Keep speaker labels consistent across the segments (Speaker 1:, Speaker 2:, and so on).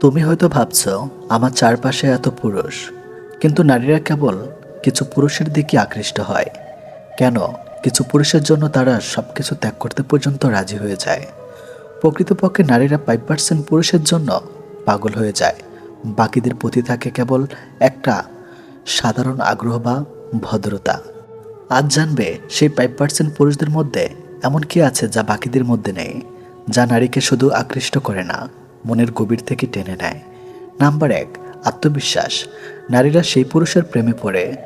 Speaker 1: তুমি হয়তো ভাবছ, আমার চারপাশে এত পুরুষ, কিন্তু নারীরা কেবল কিছু পুরুষের দিকে আকৃষ্ট হয়। কেন? কিছু পুরুষের জন্য তারা সব কিছু ত্যাগ করতে পর্যন্ত রাজি হয়ে যায়। প্রকৃতপক্ষে নারীরা ফাইভ পার্সেন্ট পুরুষের জন্য পাগল হয়ে যায়। বাকিদের প্রতি থাকে কেবল একটা সাধারণ আগ্রহ বা ভদ্রতা। আজ জানবে, সেই ফাইভ পার্সেন্ট পুরুষদের মধ্যে এমন কি আছে যা বাকিদের মধ্যে নেই, যা নারীকে শুধু আকৃষ্ট করে না। মনের গভীর থেকে টেনে নেয়। নাম্বার এক, আত্মবিশ্বাস। নারীরা সেই পুরুষের প্রেমে পড়ে,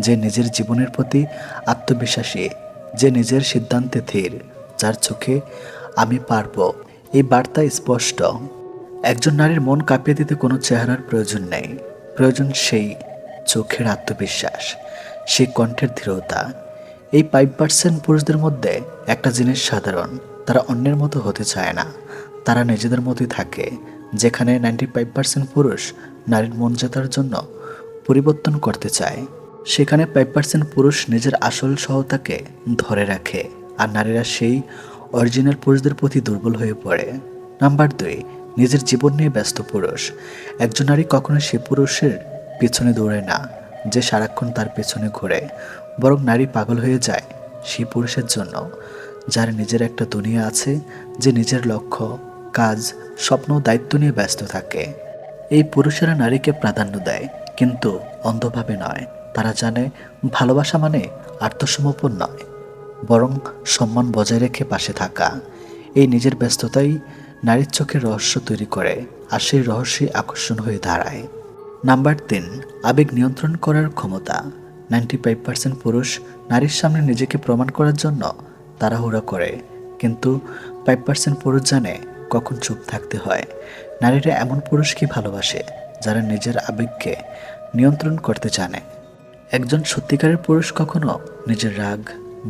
Speaker 1: যে নিজের জীবনের প্রতি আত্মবিশ্বাসী, যে নিজের সিদ্ধান্তে ধীর, যার চোখে আমি পারব। এই বার্তা স্পষ্ট। একজন নারীর মন কাঁপিয়ে দিতে কোনো চেহারার প্রয়োজন নেই। প্রয়োজন সেই চোখের আত্মবিশ্বাস, সেই কণ্ঠের দৃঢ়তা। এই ফাইভ পার্সেন্ট পুরুষদের মধ্যে একটা জিনিস সাধারণ, তারা অন্যের মতো হতে চায় না। তারা নিজেদের মতোই থাকে, যেখানে নাইনটি ফাইভ পার্সেন্ট পুরুষ নারীর মন জেতার জন্য পরিবর্তন করতে চায়। সেখানে ফাইভ পার্সেন্ট পুরুষ নিজের আসল সহতাকে ধরে রাখে, আর নারীরা সেই অরিজিনাল পুরুষদের প্রতি দুর্বল হয়ে পড়ে। নাম্বার দুই, নিজের জীবন নিয়ে ব্যস্ত পুরুষ। একজন নারী কখনো সে পুরুষের পেছনে দৌড়ে না, যে সারাক্ষণ তার পেছনে ঘোরে। বরং নারী পাগল হয়ে যায় সেই পুরুষের জন্য, যার নিজের একটা দুনিয়া আছে, যে নিজের লক্ষ্য কাজ, স্বপ্ন দায়িত্ব নিয়ে ব্যস্ত থাকে। এই পুরুষেরা নারীকে প্রাধান্য দেয়, কিন্তু অন্ধভাবে নয়। তারা জানে ভালোবাসা মানে আত্মসমর্পণ নয়, বরং সম্মান বজায় রেখে পাশে থাকা। এই নিজের ব্যস্ততাই নারীর চোখে রহস্য তৈরি করে, আর সেই রহস্যই আকর্ষণ হয়ে দাঁড়ায়। নাম্বার তিন, আবেগ নিয়ন্ত্রণ করার ক্ষমতা। নাইনটি ফাইভ পার্সেন্ট পুরুষ নারীর সামনে নিজেকে প্রমাণ করার জন্য তাড়াহুড়া করে, কিন্তু ফাইভ পার্সেন্ট পুরুষ জানে কখন চুপ থাকতে হয়। নারীরা এমন পুরুষকে ভালোবাসে, যারা নিজের আবেগকে নিয়ন্ত্রণ করতে জানে। একজন সত্যিকারের পুরুষ কখনো নিজের রাগ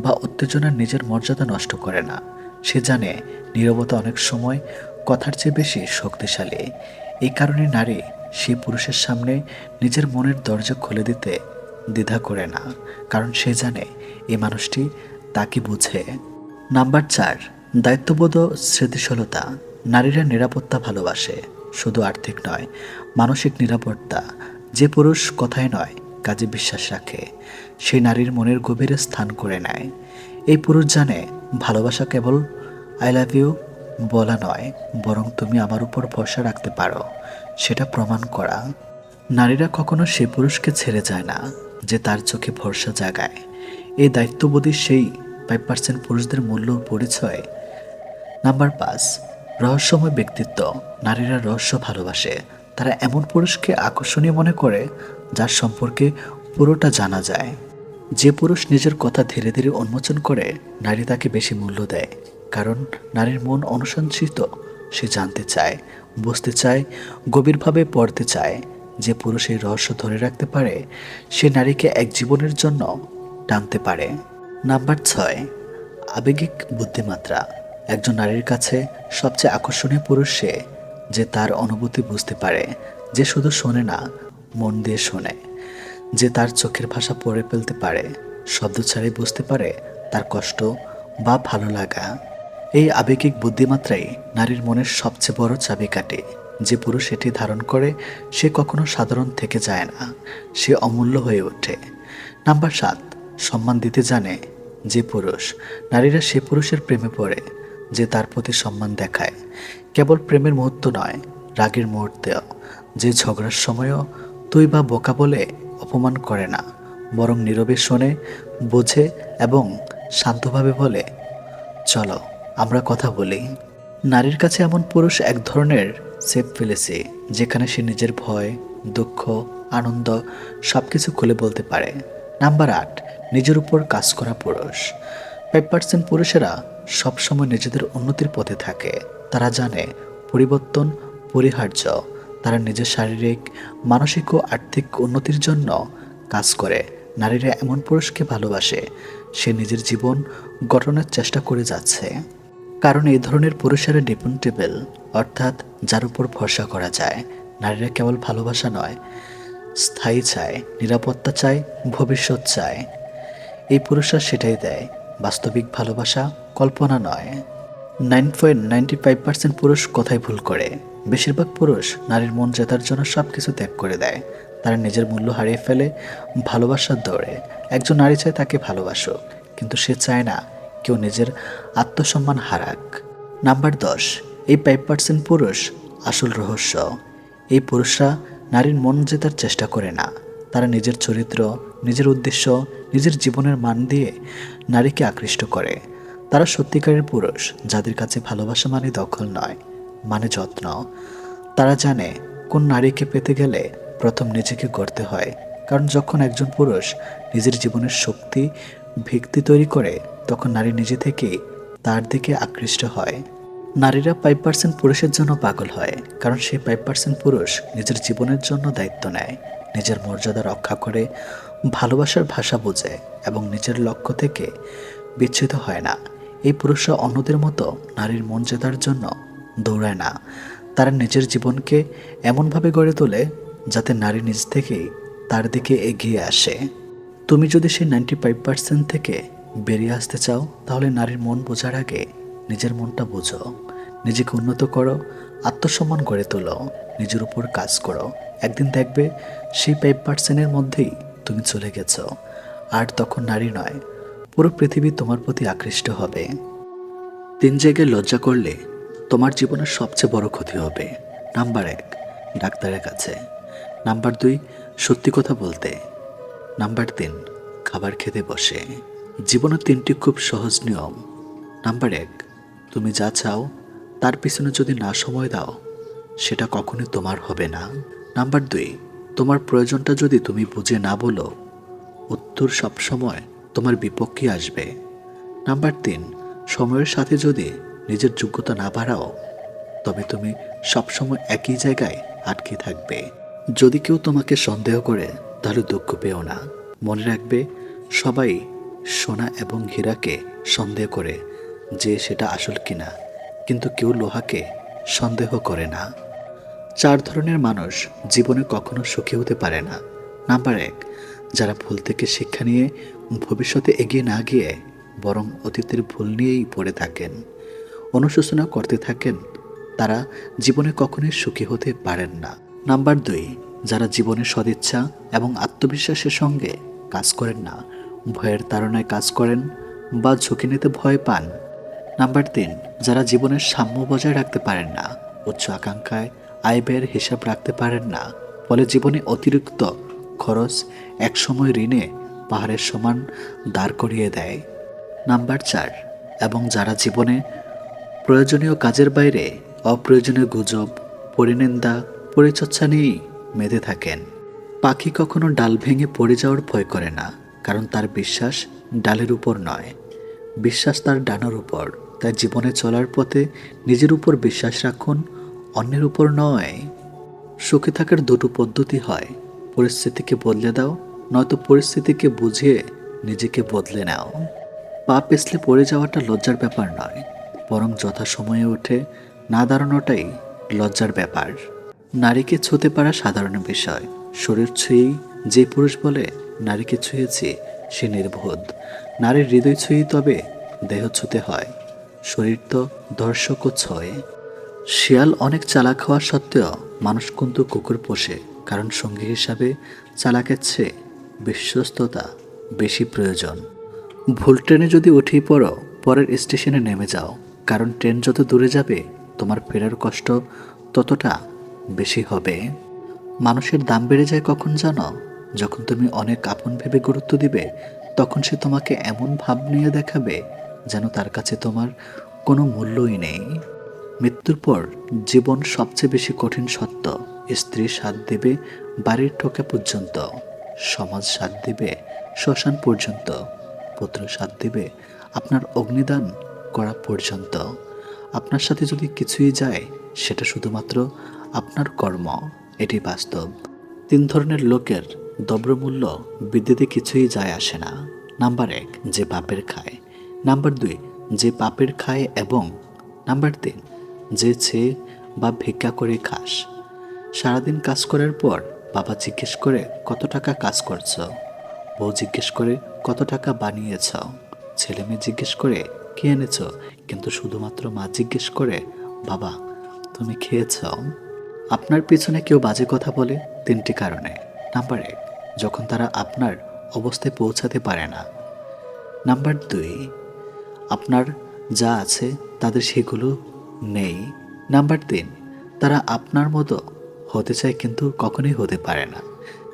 Speaker 1: বা উত্তেজনার নিজের মর্যাদা নষ্ট করে না। সে জানে নীরবতা অনেক সময় কথার চেয়ে বেশি শক্তিশালী। এই কারণে নারী সে পুরুষের সামনে নিজের মনের দরজা খুলে দিতে দ্বিধা করে না, কারণ সে জানে এই মানুষটি তাকে বুঝে। নাম্বার চার, দায়িত্ববোধ স্মৃতিশীলতা। নারীরা নিরাপত্তা ভালোবাসে, শুধু আর্থিক নয়, মানসিক নিরাপত্তা। যে পুরুষ কথায় নয়, কাজে বিশ্বাস রাখে। সেই নারীর মনের গভীরে স্থান করে নেয়। এই পুরুষ জানে, ভালোবাসা কেবল আই লাভ ইউ বলা নয়, বরং তুমি আমার উপর ভরসা রাখতে পারো, সেটা প্রমাণ করা। নারীরা কখনো সে পুরুষকে ছেড়ে যায় না, যে তার চোখে ভরসা জাগায়। এই দায়িত্ববোধী সেই ফাইভ পার্সেন্ট পুরুষদের মূল্য পরিচয়। নাম্বার পাঁচ রহস্যময় ব্যক্তিত্ব। নারীরা রহস্য ভালোবাসে। তারা এমন পুরুষকে আকর্ষণীয় মনে করে, যার সম্পর্কে পুরোটা জানা যায়। যে পুরুষ নিজের কথা ধীরে ধীরে উন্মোচন করে, নারী তাকে বেশি মূল্য দেয়। কারণ নারীর মন অনুসঞ্চিত সে জানতে চায়, বুঝতে চায়, গভীরভাবে পড়তে চায়। যে পুরুষ এই রহস্য ধরে রাখতে পারে, সে নারীকে এক জীবনের জন্য টানতে পারে। নাম্বার ছয়, আবেগিক বুদ্ধিমাত্রা। একজন নারীর কাছে সবচেয়ে আকর্ষণীয় পুরুষ সে, যে তার অনুভূতি বুঝতে পারে, যে শুধু শোনে না, মন দিয়ে শোনে। যে তার চোখের ভাষা পড়ে ফেলতে পারে, শব্দ ছাড়াই বুঝতে পারে তার কষ্ট বা ভালো লাগা। এই আবেগিক বুদ্ধিমাত্রাই নারীর মনের সবচেয়ে বড় চাবিকাঠি। যে পুরুষ এটি ধারণ করে, সে কখনো সাধারণ থেকে যায় না, সে অমূল্য হয়ে ওঠে। নাম্বার সাত, সম্মান দিতে জানে যে পুরুষ। নারীরা সে পুরুষের প্রেমে পড়ে যে তার প্রতি সম্মান দেখায়। কেবল প্রেমের মুহূর্ত নয়, রাগের মুহূর্তেও। যে ঝগড়ার সময়ও তুই বা বোকা বলে অপমান করে না, বরং নীরবে শোনে, বোঝে এবং শান্তভাবে বলে, চলো, আমরা কথা বলি। নারীর কাছে এমন পুরুষ এক ধরনের সেফ ফেলেছে, যেখানে সে নিজের ভয়, দুঃখ, আনন্দ সব কিছু খুলে বলতে পারে। নাম্বার আট, নিজের উপর কাজ করা পুরুষ। ফাইভ পার্সেন্ট পুরুষেরা সবসময় নিজেদের উন্নতির পথে থাকে। তারা জানে, পরিবর্তন, পরিহার্য। তারা নিজের শারীরিক, মানসিক ও আর্থিক উন্নতির জন্য কাজ করে। নারীরা এমন পুরুষকে ভালোবাসে, সে নিজের জীবন গঠনের চেষ্টা করে যাচ্ছে। কারণ এই ধরনের পুরুষেরা ডিপেন্ডেবল, অর্থাৎ যার উপর ভরসা করা যায়। নারীরা কেবল ভালোবাসা নয়, স্থায়ী চায়, নিরাপত্তা চায়, ভবিষ্যৎ চায়। এই পুরুষরা সেটাই দেয়। বাস্তবিক ভালোবাসা কল্পনা নয়। Nine point ninety five percent পুরুষ কথায় ভুল করে। বেশিরভাগ পুরুষ নারীর মন জেতার জন্য সব কিছু ত্যাগ করে দেয়। তারা নিজের মূল্য হারিয়ে ফেলে ভালোবাসার দৌড়ে একজন নারী চায় তাকে ভালোবাসুক, কিন্তু সে চায় না কেউ নিজের আত্মসম্মান হারাক। নাম্বার দশ, এই ফাইভ পার্সেন্ট পুরুষ আসল রহস্য। এই পুরুষরা নারীর মন জেতার চেষ্টা করে না। তারা নিজের চরিত্র নিজের উদ্দেশ্য, নিজের জীবনের মান দিয়ে নারীকে আকৃষ্ট করে। তারা সত্যিকারের পুরুষ, যাদের কাছে ভালোবাসা মানে দখল নয় মানে যত্ন। তারা জানে কোন নারীকে পেতে গেলে প্রথম নিজেকে গড়তে হয়, কারণ যখন একজন পুরুষ নিজের জীবনের শক্তি, ভিত্তি তৈরি করে, তখন নারী নিজে থেকেই তার দিকে আকৃষ্ট হয়। নারীরা ফাইভ পার্সেন্ট পুরুষের জন্য পাগল হয়, কারণ সেই ফাইভ পার্সেন্ট পুরুষ নিজের জীবনের জন্য দায়িত্ব নেয়, নিজের মর্যাদা রক্ষা করে ভালোবাসার ভাষা বোঝে এবং নিজের লক্ষ্য থেকে বিচ্ছিত হয় না। এই পুরুষরা অন্যদের মতো নারীর মন জেতার জন্য দৌড়ায় না। তারা নিজের জীবনকে এমনভাবে গড়ে তোলে যাতে নারী নিজ থেকেই তার দিকে এগিয়ে আসে। তুমি যদি সেই নাইনটি ফাইভ পার্সেন্ট থেকে বেরিয়ে আসতে চাও, তাহলে নারীর মন বোঝার আগে নিজের মনটা বোঝো। নিজেকে উন্নত করো, আত্মসম্মান গড়ে তোলো, নিজের উপর কাজ করো। একদিন দেখবে সেই ফাইভ পার্সেন্টের মধ্যেই তুমি চলে গেছো। আর তখন নারী নয়, পুরো পৃথিবী তোমার প্রতি আকৃষ্ট হবে। তিন জায়গায় লজ্জা করলে তোমার জীবনের সবচেয়ে বড় ক্ষতি হবে। নাম্বার এক, ডাক্তারের কাছে। নাম্বার দুই, সত্যি কথা বলতে। নাম্বার তিন, খাবার খেতে বসে। জীবনের তিনটি খুব সহজ নিয়ম। নাম্বার এক, তুমি যা চাও, তার পিছনে যদি না সময় দাও, সেটা কখনোই তোমার হবে না। নাম্বার দুই তোমার প্রয়োজনটা যদি তুমি বুঝে না বলো, উত্তর সবসময় তোমার বিপক্ষে আসবে। নাম্বার তিন, সময়ের সাথে যদি নিজের যোগ্যতা না বাড়াও, তবে তুমি সবসময় একই জায়গায় আটকে থাকবে। যদি কেউ তোমাকে সন্দেহ করে, তাহলে দুঃখ পেও না। মনে রাখবে, সবাই সোনা এবং হীরাকে সন্দেহ করে যে সেটা আসল কিনা, কিন্তু কেউ লোহাকে সন্দেহ করে না। চার ধরনের মানুষ জীবনে কখনো সুখী হতে পারে না। নাম্বার এক, যারা ভুল থেকে শিক্ষা নিয়ে ভবিষ্যতে এগিয়ে না গিয়ে বরং অতীতের ভুল নিয়েই পড়ে থাকেন, অনুশোচনা করতে থাকেন, তারা জীবনে কখনোই সুখী হতে পারেন না। নাম্বার দুই, যারা জীবনে সদিচ্ছা এবং আত্মবিশ্বাসের সঙ্গে কাজ করেন না, ভয়ের তাড়নায় কাজ করেন বা ঝুঁকি নিতে ভয় পান। নাম্বার তিন, যারা জীবনের সাম্য বজায় রাখতে পারেন না, উচ্চ আকাঙ্ক্ষায় আয় ব্যয়ের হিসাব রাখতে পারেন না। ফলে জীবনে অতিরিক্ত খরচ একসময় ঋণে পাহাড়ের সমান দাঁড় করিয়ে দেয়। নাম্বার চার, এবং যারা জীবনে প্রয়োজনীয় কাজের বাইরে অপ্রয়োজনীয় গুজব, পরিনিন্দা, পরিচর্চা নিয়েই মেতে থাকেন। পাখি কখনো ডাল ভেঙে পড়ে যাওয়ার ভয় করে না, কারণ তার বিশ্বাস ডালের উপর নয়। বিশ্বাস তার ডানার উপর, তাই জীবনে চলার পথে নিজের উপর বিশ্বাস রাখুন অন্যের উপর নয়। সুখে থাকার দুটো পদ্ধতি হয়। পরিস্থিতিকে বদলে দাও, নয়তো পরিস্থিতিকে বুঝিয়ে নিজেকে বদলে নাও। পা পিছলে পড়ে যাওয়াটা লজ্জার ব্যাপার নয়, বরং যথাসময়ে ওঠে, না দাঁড়ানোটাই লজ্জার ব্যাপার। নারীকে ছুঁতে পারা সাধারণ বিষয়। শরীর ছুঁয়েই যে পুরুষ বলে, নারীকে ছুঁয়েছে, সে নির্বোধ। নারীর হৃদয় ছুঁয়েই তবে দেহ ছুঁতে হয়। শরীর তো দর্শকও ছয়। শিয়াল অনেক চালাক হওয়া সত্ত্বেও মানুষ কিন্তু কুকুর পোষে, কারণ সঙ্গী হিসাবে চালাকের চেয়ে বিশ্বস্ততা বেশি প্রয়োজন। ভুল ট্রেনে যদি উঠেই পড়ো, পরের স্টেশনে নেমে যাও, কারণ ট্রেন যত দূরে যাবে, তোমার ফেরার কষ্ট ততটা বেশি হবে। মানুষের দাম বেড়ে যায় কখন জানো? যখন তুমি অনেক আপন ভেবে গুরুত্ব দিবে, তখন সে তোমাকে এমন ভাব নিয়ে দেখাবে যেন তার কাছে তোমার কোনো মূল্যই নেই। মৃত্যুর পর জীবন সবচেয়ে বেশি কঠিন সত্য, স্ত্রী সাথ দেবে বাড়ির ঠোকা পর্যন্ত, সমাজ সাথ দেবে শ্মশান পর্যন্ত, পুত্র সাথ দেবে আপনার অগ্নিদান করা পর্যন্ত। আপনার সাথে যদি কিছুই যায়, সেটা শুধুমাত্র আপনার কর্ম, এটি বাস্তব। তিন ধরনের লোকের দ্রব্যমূল্য বৃদ্ধিতে কিছুই যায় আসে না। নাম্বার এক, যে বাপের খায়। নাম্বার দুই, যে পাপের খায় এবং নাম্বার তিন যে ছেয়ে বা ভিক্ষা করে খাস। সারাদিন কাজ করার পর বাবা জিজ্ঞেস করে, কত টাকা কাজ করছ? বউ জিজ্ঞেস করে, কত টাকা বানিয়েছ? ছেলে মেয়ে জিজ্ঞেস করে, কি এনেছ? কিন্তু শুধুমাত্র মা জিজ্ঞেস করে, বাবা, তুমি খেয়েছ? আপনার পিছনে কেউ বাজে কথা বলে তিনটি কারণে। নাম্বার এক, যখন তারা আপনার অবস্থায় পৌঁছাতে পারে না। নাম্বার দুই, আপনার যা আছে তাদের সেগুলো নেই। নাম্বার তিন, তারা আপনার মতো হতে চায় কিন্তু কখনোই হতে পারে না।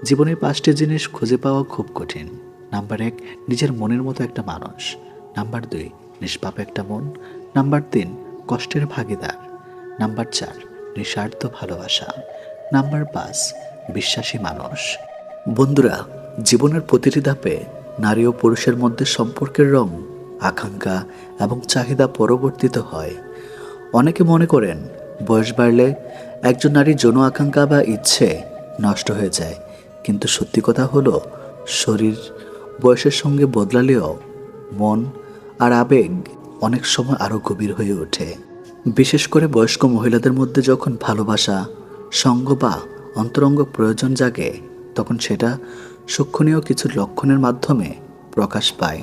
Speaker 1: জীবনের পাঁচটি জিনিস খুঁজে পাওয়া খুব কঠিন। নাম্বার এক, নিজের মনের মতো একটা মানুষ। নাম্বার দুই, নিষ্পাপ একটা মন। নাম্বার তিন, কষ্টের ভাগিদার। নাম্বার চার, নিঃস্বার্থ ভালোবাসা। নাম্বার পাঁচ, বিশ্বাসী মানুষ। বন্ধুরা, জীবনের প্রতিটি ধাপে নারী ও পুরুষের মধ্যে সম্পর্কের রং, আকাঙ্ক্ষা এবং চাহিদা পরিবর্তিত হয়। অনেকে মনে করেন, বয়স বাড়লে একজন নারীর যৌন আকাঙ্ক্ষা বা ইচ্ছে নষ্ট হয়ে যায়। কিন্তু সত্যি কথা হলো, শরীর বয়সের সঙ্গে বদলালেও মন আর আবেগ অনেক সময় আরও গভীর হয়ে ওঠে। বিশেষ করে বয়স্ক মহিলাদের মধ্যে যখন ভালোবাসা, সঙ্গ বা অন্তরঙ্গ প্রয়োজন জাগে, তখন সেটা সূক্ষণীয় কিছু লক্ষণের মাধ্যমে প্রকাশ পায়।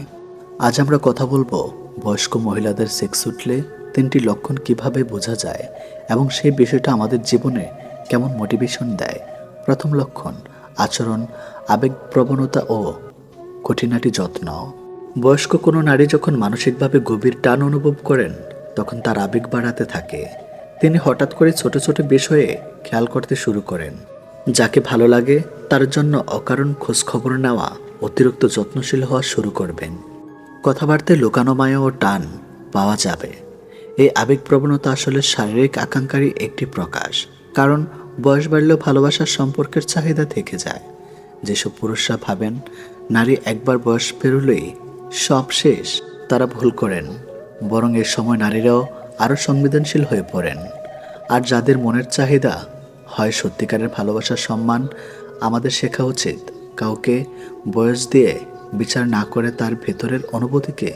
Speaker 1: আজ আমরা কথা বলব বয়স্ক মহিলাদের সেক্স উঠলে তিনটি লক্ষণ কীভাবে বোঝা যায় এবং সেই বিষয়টা আমাদের জীবনে কেমন মোটিভেশন দেয়? প্রথম লক্ষণ, আচরণ, আবেগপ্রবণতা ও কঠিনাটি যত্ন। বয়স্ক কোনো নারী যখন মানসিকভাবে গভীর টান অনুভব করেন, তখন তার আবেগ বাড়াতে থাকে। তিনি হঠাৎ করে ছোট ছোট বিষয়ে খেয়াল করতে শুরু করেন। যাকে ভালো লাগে, তার জন্য অকারণ খোঁজ খবর নেওয়া, অতিরিক্ত যত্নশীল হওয়া শুরু করবেন। কথাবার্তায় লুকানো মায়া ও টান পাওয়া যাবে। এই আবেগপ্রবণতা আসলে শারীরিক আকাঙ্ক্ষারই একটি প্রকাশ, কারণ বয়স বাড়লেও ভালোবাসার সম্পর্কের চাহিদা থেকে যায়। যেসব পুরুষরা ভাবেন, নারী একবার বয়স পেরোলেই সব শেষ, তারা ভুল করেন, বরং এর সময় নারীরাও আরও সংবেদনশীল হয়ে পড়েন। আর যাদের মনের চাহিদা হয় সত্যিকারের ভালোবাসার সম্মান, আমাদের শেখা উচিত কাউকে বয়স দিয়ে বিচার না করে তার ভেতরের অনুভূতিকে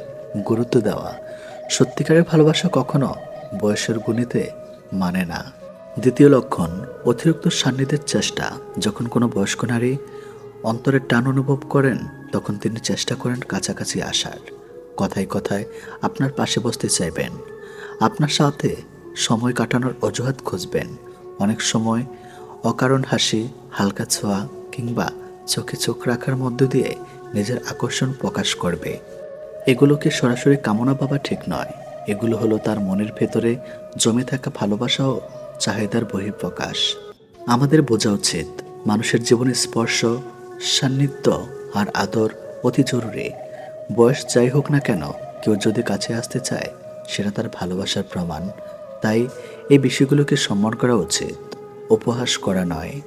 Speaker 1: গুরুত্ব দেওয়া। সত্যিকারের ভালোবাসা কখনো বয়সের গুণিতে মানে না। দ্বিতীয় লক্ষণ, অতিরিক্ত সান্নিধ্যের চেষ্টা। যখন কোনো বয়স্ক নারী অন্তরের টান অনুভব করেন, তখন তিনি চেষ্টা করেন কাছাকাছি আসার। কথায় কথায় আপনার পাশে বসতে চাইবেন। আপনার সাথে সময় কাটানোর অজুহাত খুঁজবেন। অনেক সময় অকারণ হাসি, হালকা ছোঁয়া কিংবা চোখে চোখ রাখার মধ্য দিয়ে নিজের আকর্ষণ প্রকাশ করবে। এগুলোকে সরাসরি কামনা পাওয়া ঠিক নয়। এগুলো হলো তার মনের ভেতরে জমে থাকা ভালোবাসা ও চাহিদার বহিঃপ্রকাশ। আমাদের বোঝা উচিত মানুষের জীবনে স্পর্শ, সান্নিধ্য আর আদর অতি জরুরি। বয়স যাই হোক না কেন, কেউ যদি কাছে আসতে চায়, সেটা তার ভালোবাসার প্রমাণ। তাই এই বিষয়গুলোকে সম্মান করা উচিত, উপহাস করা নয়।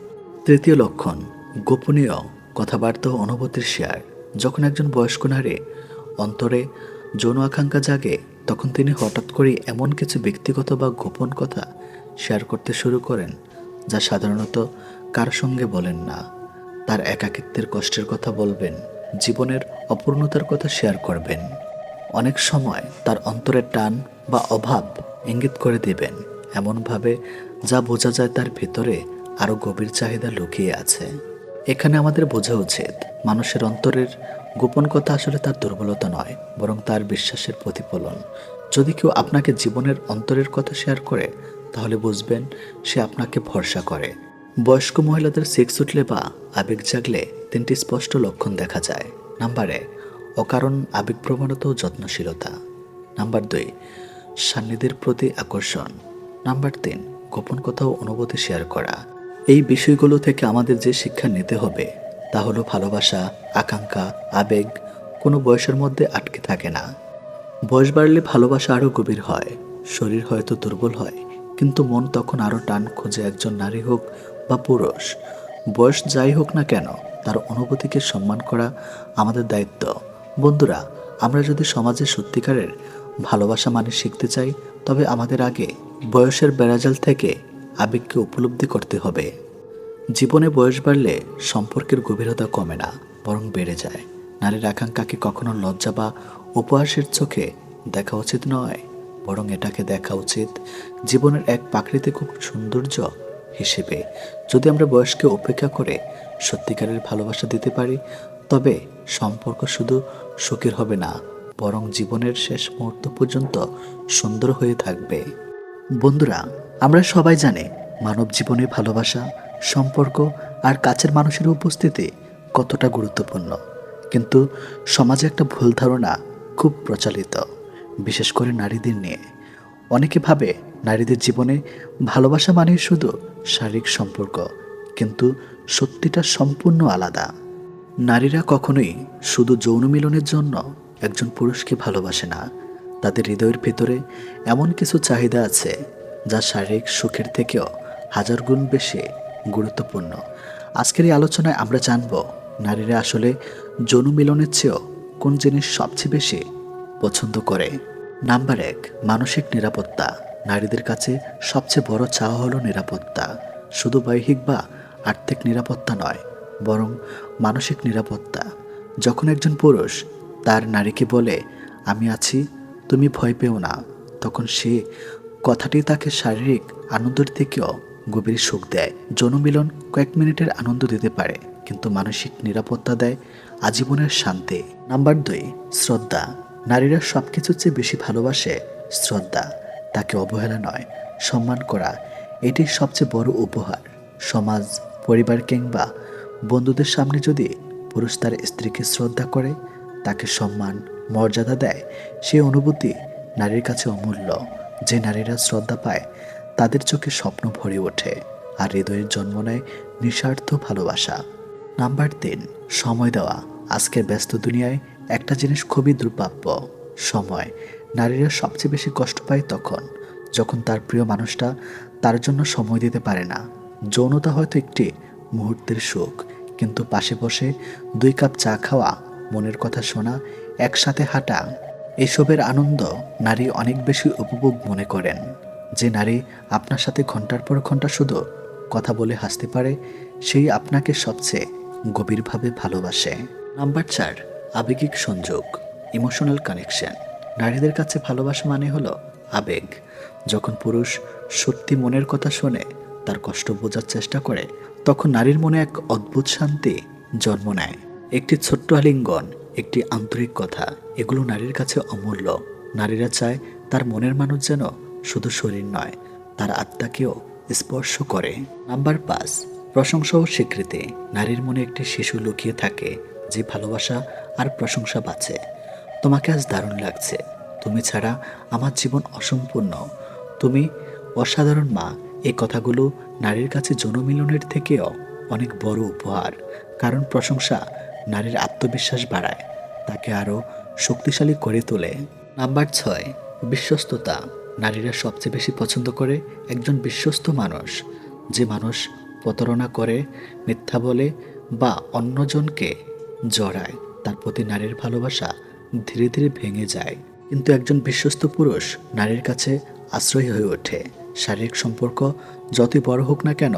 Speaker 1: তৃতীয় লক্ষণ, গোপনীয় কথাবার্তা অনুভূতির শেয়ার। যখন একজন বয়স্ক নারী অন্তরে যৌন আকাঙ্ক্ষা জাগে, তখন তিনি হঠাৎ করে এমন কিছু ব্যক্তিগত বা গোপন কথা শেয়ার করতে শুরু করেন, যা সাধারণত কার সঙ্গে বলেন না। তার একাকিত্বের কষ্টের কথা বলবেন, জীবনের অপূর্ণতার কথা শেয়ার করবেন। অনেক সময় তার অন্তরের টান বা অভাব ইঙ্গিত করে দেবেন, এমনভাবে যা বোঝা যায় তার ভেতরে আরও গভীর চাহিদা লুকিয়ে আছে। এখানে আমাদের বোঝা উচিত, মানুষের অন্তরের গোপন কথা আসলে তার দুর্বলতা নয়, বরং তার বিশ্বাসের প্রতিফলন। যদি কেউ আপনাকে জীবনের অন্তরের কথা শেয়ার করে, তাহলে বুঝবেন সে আপনাকে ভরসা করে। বয়স্ক মহিলাদের সেক্স উঠলে বা আবেগ জাগলে তিনটি স্পষ্ট লক্ষণ দেখা যায়। নাম্বার এক, অকারণ আবেগপ্রবণতা ও যত্নশীলতা। নাম্বার দুই, সান্নিধ্যের প্রতি আকর্ষণ। নাম্বার তিন, গোপন কথা ও অনুভূতি শেয়ার করা। এই বিষয়গুলো থেকে আমাদের যে শিক্ষা নিতে হবে তা হলো ভালোবাসা, আকাঙ্ক্ষা, আবেগ, কোনো বয়সের মধ্যে আটকে থাকে না। বয়স বাড়লে ভালোবাসা আরও গভীর হয়, শরীর হয়তো দুর্বল হয়, কিন্তু মন তখন আরও টান খুঁজে একজন নারী হোক বা পুরুষ। বয়স যাই হোক না কেন, তার অনুভূতিকে সম্মান করা আমাদের দায়িত্ব। বন্ধুরা, আমরা যদি সমাজে সত্যিকারের ভালোবাসা মানে শিখতে চাই, তবে আমাদের আগে বয়সের বেড়াজাল থেকে আবেগকে উপলব্ধি করতে হবে। জীবনে বয়স বাড়লে সম্পর্কের গভীরতা কমে না, বরং বেড়ে যায়। নারীর আকাঙ্ক্ষাকে কখনো লজ্জা বা উপহাসের চোখে দেখা উচিত নয়, বরং এটাকে দেখা উচিত জীবনের এক প্রাকৃতিক সৌন্দর্য হিসেবে। যদি আমরা বয়সকে উপেক্ষা করে সত্যিকারের ভালোবাসা দিতে পারি, তবে সম্পর্ক শুধু সুখের হবে না, বরং জীবনের শেষ মুহূর্ত পর্যন্ত সুন্দর হয়ে থাকবে। বন্ধুরা, আমরা সবাই জানি মানব জীবনে ভালোবাসা সম্পর্ক আর কাছের মানুষের উপস্থিতি কতটা গুরুত্বপূর্ণ। কিন্তু সমাজে একটা ভুল ধারণা খুব প্রচলিত, বিশেষ করে নারীদের নিয়ে। অনেকে ভাবে নারীদের জীবনে ভালোবাসা মানে শুধু শারীরিক সম্পর্ক, কিন্তু সত্যিটা সম্পূর্ণ আলাদা। নারীরা কখনোই শুধু যৌন মিলনের জন্য একজন পুরুষকে ভালোবাসে না, তাদের হৃদয়ের ভেতরে এমন কিছু চাহিদা আছে যা শারীরিক সুখের থেকেও হাজার গুণ বেশি। গুরুত্বপূর্ণ। আজকের এই আলোচনায় আমরা জানব, নারীরা আসলে যৌন মিলনের চেয়েও কোন জিনিস সবচেয়ে বেশি পছন্দ করে? নাম্বার এক, মানসিক নিরাপত্তা। নারীদের কাছে সবচেয়ে বড় চাওয়া হলো নিরাপত্তা। শুধু বৈহিক বা আর্থিক নিরাপত্তা নয়, বরং মানসিক নিরাপত্তা। যখন একজন পুরুষ তার নারীকে বলে, আমি আছি, তুমি ভয় পেও না, তখন সে কথাটি তাকে শারীরিক আনন্দের থেকেও গভীর সুখ দেয়। যৌনমিলন কয়েক মিনিটের আনন্দ দিতে পারে, কিন্তু মানসিক নিরাপত্তা দেয় আজীবনের শান্তি। নাম্বার দুই, শ্রদ্ধা। নারীরা সব কিছুর চেয়ে বেশি ভালোবাসে শ্রদ্ধা। তাকে অবহেলা নয়, সম্মান করা। এটি সবচেয়ে বড় উপহার। সমাজ, পরিবার কিংবা বন্ধুদের সামনে যদি পুরুষ তার স্ত্রীকে শ্রদ্ধা করে, তাকে সম্মান, মর্যাদা দেয় সেই অনুভূতি নারীর কাছে অমূল্য। যে নারীরা শ্রদ্ধা পায় তাদের চোখে স্বপ্ন ভরে ওঠে আর হৃদয়ের জন্ম নেয় নিঃস্বার্থ ভালোবাসা। নাম্বার তিন, সময় দেওয়া। আজকের ব্যস্ত দুনিয়ায় একটা জিনিস খুবই দুর্প্রাপ্য সময়। নারীরা সবচেয়ে বেশি কষ্ট পায় তখন, যখন তার প্রিয় মানুষটা তার জন্য সময় দিতে পারে না। যৌনতা হয়তো একটি মুহূর্তের সুখ, কিন্তু পাশে বসে দুই কাপ চা খাওয়া, মনের কথা শোনা, একসাথে হাঁটা, এসবের আনন্দ নারী অনেক বেশি উপভোগ মনে করেন। যে নারী আপনার সাথে ঘণ্টার পর ঘণ্টা শুধু কথা বলে হাসতে পারে, সেই আপনাকে সবচেয়ে গভীরভাবে ভালোবাসে। নাম্বার চার, আবেগিক সংযোগ ইমোশনাল কানেকশন নারীদের কাছে ভালোবাসা মানে হলো আবেগ। যখন পুরুষ সত্যি মনের কথা শোনে, তার কষ্ট বোঝার চেষ্টা করে, তখন নারীর মনে এক অদ্ভুত শান্তি জন্ম নেয়। একটি ছোট্ট আলিঙ্গন, একটি আন্তরিক কথা, এগুলো নারীর কাছে অমূল্য। নারীরা চায় তার মনের মানুষ যেন শুধু শরীর নয়, তার আত্মাকেও স্পর্শ করে। নাম্বার পাঁচ, প্রশংসা ও স্বীকৃতি। নারীর মনে একটি শিশু লুকিয়ে থাকে যে ভালোবাসা আর প্রশংসা বাঁচে। তোমাকে আজ দারুণ লাগছে। তুমি ছাড়া আমার জীবন অসম্পূর্ণ। তুমি অসাধারণ মা। এই কথাগুলো নারীর কাছে জনমিলনের থেকেও অনেক বড় উপহার। কারণ প্রশংসা নারীর আত্মবিশ্বাস বাড়ায়, তাকে আরও শক্তিশালী করে তোলে। নাম্বার ছয়, বিশ্বস্ততা। নারীরা সবচেয়ে বেশি পছন্দ করে একজন বিশ্বস্ত মানুষ। যে মানুষ প্রতারণা করে, মিথ্যা বলে বা অন্যজনকে জড়ায়, তার প্রতি নারীর ভালোবাসা ধীরে ধীরে ভেঙে যায়। কিন্তু একজন বিশ্বস্ত পুরুষ নারীর কাছে আশ্রয় হয়ে ওঠে। শারীরিক সম্পর্ক যতই বড় হোক না কেন,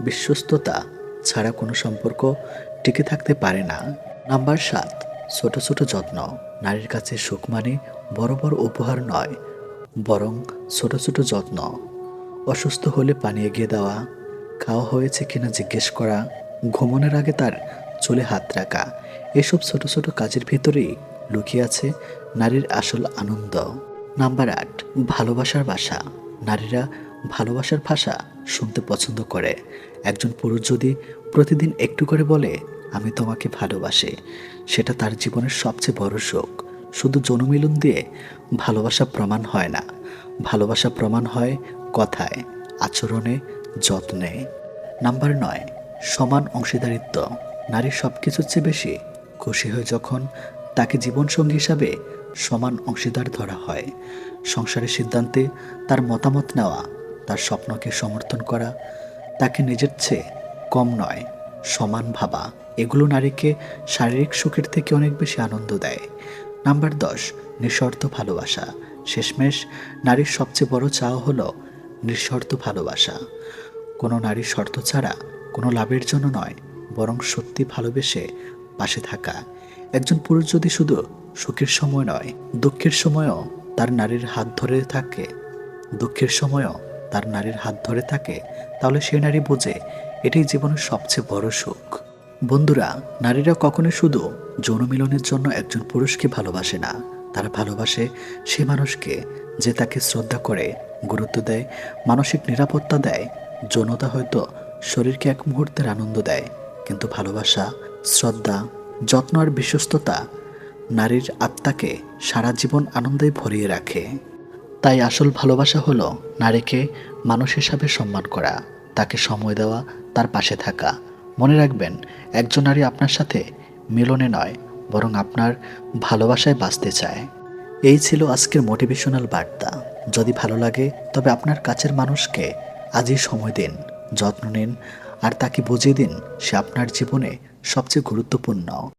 Speaker 1: বিশ্বস্ততা ছাড়া কোনো সম্পর্ক টিকে থাকতে পারে না। নাম্বার সাত, ছোট ছোট যত্ন। নারীর কাছে সুখ মানে বড় বড় উপহার নয় বরং ছোট ছোট যত্ন। অসুস্থ হলে পানি এগিয়ে দেওয়া, খাওয়া হয়েছে কিনা জিজ্ঞেস করা, ঘুমানোর আগে তার চুলে হাত রাখা, এসব ছোট ছোট কাজের ভিতরেই লুকিয়ে আছে নারীর আসল আনন্দ। নাম্বার আট, ভালোবাসার ভাষা নারীরা ভালোবাসার ভাষা শুনতে পছন্দ করে। একজন পুরুষ যদি প্রতিদিন একটু করে বলে, আমি তোমাকে ভালোবাসি সেটা তার জীবনের সবচেয়ে বড় সুখ শুধু জনমিলন দিয়ে ভালোবাসা প্রমাণ হয় না। ভালোবাসা প্রমাণ হয় কথায়, আচরণে, যত্নে। নাম্বার নয়, সমান অংশীদারিত্ব। নারী সব কিছুর চেয়ে বেশি খুশি হয় যখন তাকে জীবনসঙ্গী হিসাবে সমান অংশীদার ধরা হয়। সংসারের সিদ্ধান্তে তার মতামত নেওয়া, তার স্বপ্নকে সমর্থন করা, তাকে নিজের চেয়ে কম নয়, সমান ভাবা। এগুলো নারীকে শারীরিক সুখের থেকে অনেক বেশি আনন্দ দেয়। নাম্বার দশ, নিঃশর্ত ভালোবাসা। শেষমেশ, নারীর সবচেয়ে বড় চাওয়া হলো নিঃশর্ত ভালোবাসা। কোনো নারীর শর্ত ছাড়া, কোনো লাভের জন্য নয়, বরং সত্যি ভালোবেসে পাশে থাকা। একজন পুরুষ যদি শুধু সুখের সময় নয়, দুঃখের সময়ও তার নারীর হাত ধরে থাকে। দুঃখের সময়ও তার নারীর হাত ধরে থাকে, তাহলে সেই নারী বোঝে এটাই জীবনের সবচেয়ে বড় সুখ। বন্ধুরা, নারীরা কখনো শুধু যৌন মিলনের জন্য একজন পুরুষকে ভালোবাসে না। তারা ভালোবাসে সে মানুষকে যে তাকে শ্রদ্ধা করে, গুরুত্ব দেয়, মানসিক নিরাপত্তা দেয়। যৌনতা হয়তো শরীরকে এক মুহূর্তের আনন্দ দেয়, কিন্তু ভালোবাসা, শ্রদ্ধা, যত্ন আর বিশ্বস্ততা নারীর আত্মাকে সারা জীবন আনন্দে ভরিয়ে রাখে। তাই আসল ভালোবাসা হলো নারীকে মানুষ হিসাবে সম্মান করা, তাকে সময় দেওয়া, তার পাশে থাকা। মনে রাখবেন, একজন নারী আপনার সাথে মিলনে নয়, বরং আপনার ভালোবাসায় বাঁচতে চায়। এই ছিল আজকের মোটিভেশনাল বার্তা। যদি ভালো লাগে, তবে আপনার কাছের মানুষকে আজই সময় দিন, যত্ন নিন, আর তাকে বুঝিয়ে দিন সে আপনার জীবনে সবচেয়ে গুরুত্বপূর্ণ।